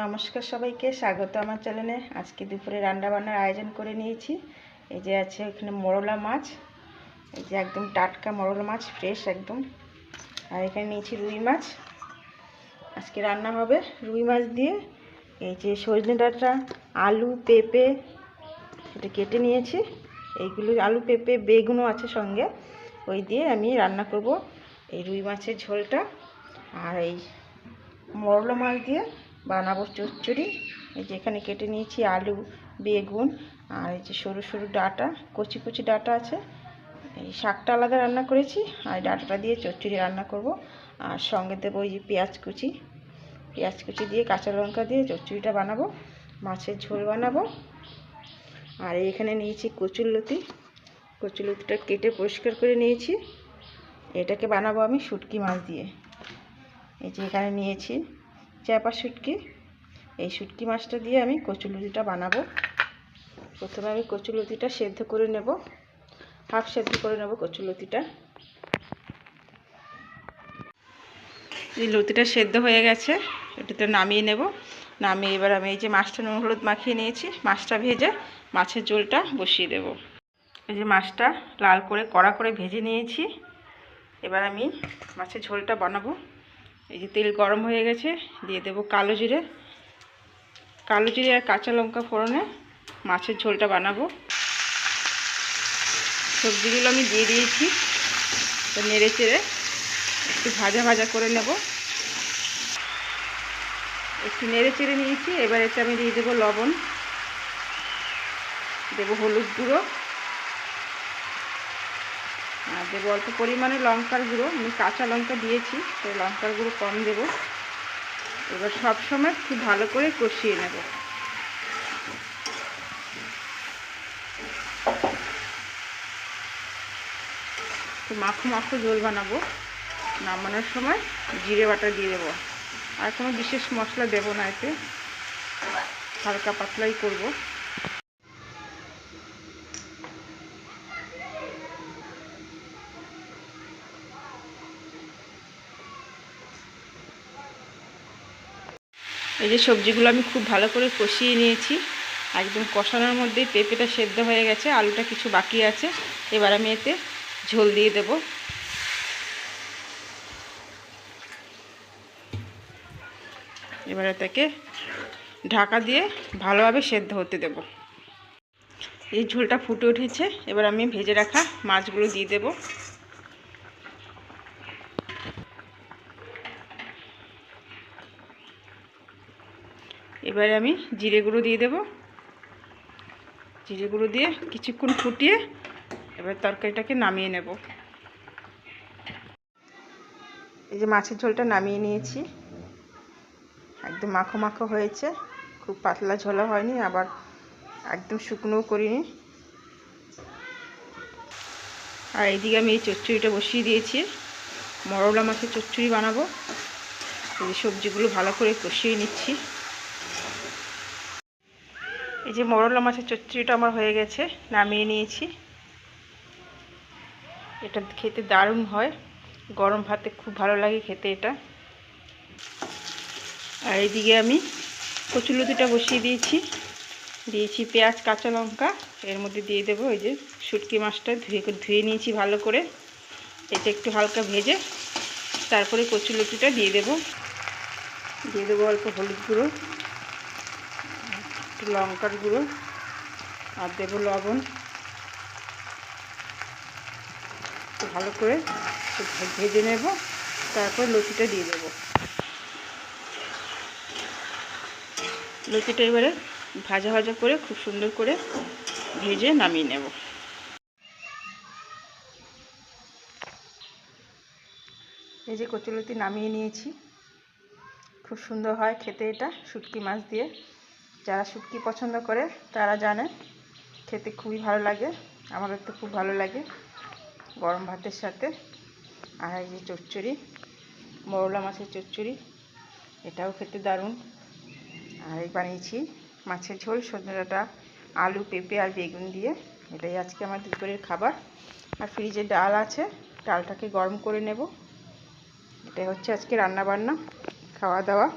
নমস্কার সবাইকে, স্বাগত আমার চ্যানেলে। আজকে দুপুরে রান্না বান্নার আয়োজন করে নিয়েছি। এই যে আছে এখানে মরলা মাছ। এই যে একদম টাটকা মরলা মাছ ফ্রেশ একদম। আর এখানে নিয়েছি রুই মাছ। আজকে রান্না হবে রুই মাছ দিয়ে। এই যে সজনে ডাঁটা, আলু, পেঁপে, এটা কেটে নিয়েছি। এইগুলো আলু, পেঁপে, বেগুনও আছে সঙ্গে। ওই দিয়ে আমি রান্না করব এই রুই মাছের ঝোলটা। আর এই মরলা মাছ দিয়ে বানাবো চচ্চড়ি। এই যে এখানে কেটে নিয়েছি আলু, বেগুন আর এই যে সরু সরু ডাঁটা, কচি কচি ডাঁটা আছে। এই শাকটা আলাদা রান্না করেছি আর ডাঁটাটা দিয়ে চচ্চড়ি রান্না করব। আর সঙ্গে দেবো ওই যে পেঁয়াজ কুচি। পেঁয়াজ কুচি দিয়ে কাঁচা লঙ্কা দিয়ে চচ্চড়িটা বানাবো, মাছের ঝোল বানাবো। আর এখানে নিয়েছি কচুরলতি। কচুরলতিটা কেটে পরিষ্কার করে নিয়েছি। এটাকে বানাবো আমি শুটকি মাছ দিয়ে। এই যে এখানে নিয়েছি চ্যাপা শুটকি। এই শুটকি মাছটা দিয়ে আমি কচুলতিটা বানাবো। প্রথমে আমি কচুলতিটা সেদ্ধ করে নেব। হাফ সেদ্ধ করে নেব কচুলতিটা। এই লতিটা সেদ্ধ হয়ে গেছে। এটাতে নামিয়ে নেব। নামিয়ে এবার আমি এই যে মাছটা নুন হলুদ মাখিয়ে নিয়েছি, মাছটা ভেজে মাছের ঝোলটা বসিয়ে দেব। এই যে মাছটা লাল করে কড়া করে ভেজে নিয়েছি। এবার আমি মাছের ঝোলটা বানাবো। এই যে তেল গরম হয়ে গেছে, দিয়ে দেব কালো জিরে। কালো জিরে আর কাঁচা লঙ্কা ফোড়নে মাছের ঝোলটা বানাবো। সবজিগুলো আমি দিয়ে দিয়েছি, তো নেড়ে চেড়ে একটু ভাজা ভাজা করে নেব। একটু নেড়ে চেড়ে নিয়েছি, এবার এতে আমি দিয়ে দেবো লবণ। দেবো হলুদ গুঁড়ো। আর দেবো অল্প পরিমাণে লঙ্কার গুঁড়ো। আমি কাঁচা লঙ্কা দিয়েছি, তো লঙ্কার গুঁড়ো কম দেব। এবার সব সময় খুব ভালো করে কষিয়ে নেব। মাখো মাখো ঝোল বানাবো। নামানোর সময় জিরে বাটা দিয়ে দেবো। আর কোনো বিশেষ মশলা দেবো না এতে। হালকা পাতলাই করব। এই যে সবজিগুলো আমি খুব ভালো করে কষিয়ে নিয়েছি। একদম কষানোর মধ্যেই পেঁপেটা সেদ্ধ হয়ে গেছে, আলুটা কিছু বাকি আছে। এবার আমি এতে ঝোল দিয়ে দেব। এবার এটাকে ঢাকা দিয়ে ভালোভাবে সেদ্ধ হতে দেব। এই ঝোলটা ফুটে উঠেছে। এবার আমি ভেজে রাখা মাছগুলো দিয়ে দেবো। এবারে আমি জিরে গুঁড়ো দিয়ে দেব। জিরে গুঁড়ো দিয়ে কিছুক্ষণ ফুটিয়ে এবার তরকারিটাকে নামিয়ে নেব। এই যে মাছের ঝোলটা নামিয়ে নিয়েছি। একদম মাখো মাখো হয়েছে। খুব পাতলা ঝোলা হয়নি, আবার একদম শুকনোও করিনি। আর এইদিকে আমি এই চচ্চড়িটা বসিয়ে দিয়েছি। মরলা মাছের চচ্চড়ি বানাবো। এই সবজিগুলো ভালো করে কষিয়ে নিচ্ছি। এই যে মরলা মাছের চচ্চড়িটা আমার হয়ে গেছে, নামিয়ে নিয়েছি। এটা খেতে দারুণ হয়। গরম ভাতে খুব ভালো লাগে খেতে এটা। আর এইদিকে আমি কচুলতিটা বসিয়ে দিয়েছি। দিয়েছি পেঁয়াজ, কাঁচা লঙ্কা, এর মধ্যে দিয়ে দেবো ওই যে শুটকি মাছটা। ধুয়ে ধুয়ে নিয়েছি ভালো করে। এটা একটু হালকা ভেজে তারপরে কচুলতিটা দিয়ে দেবো। দিয়ে দেবো অল্প হলুদ গুঁড়ো। একটু লঙ্কার গুঁড়ো আর দেবো লবণ। ভালো করে ভেজে নেব, তারপর লতিটা দিয়ে দেবো। লতিটা এবারে ভাজা ভাজা করে খুব সুন্দর করে ভেজে নামিয়ে নেব। এই যে কচুলতি নামিয়ে নিয়েছি, খুব সুন্দর হয় খেতে এটা, শুটকি মাছ দিয়ে। যারা শুটকি পছন্দ করে, তারা জানে। খেতে খুবই ভালো লাগে। আমাদের তো খুব ভালো লাগে গরম ভাতের সাথে। আর এই যে চচ্চড়ি, মরলা মাছের চচ্চড়ি, এটাও খেতে দারুণ। আর এই বানিয়েছি মাছের ঝোল সজনেটা আলু, পেঁপে আর বেগুন দিয়ে। এটাই আজকে আমার দুপুরের খাবার। আর ফ্রিজে ডাল আছে, ডালটাকে গরম করে নেব। এটাই হচ্ছে আজকে রান্না বান্না খাওয়া দাওয়া।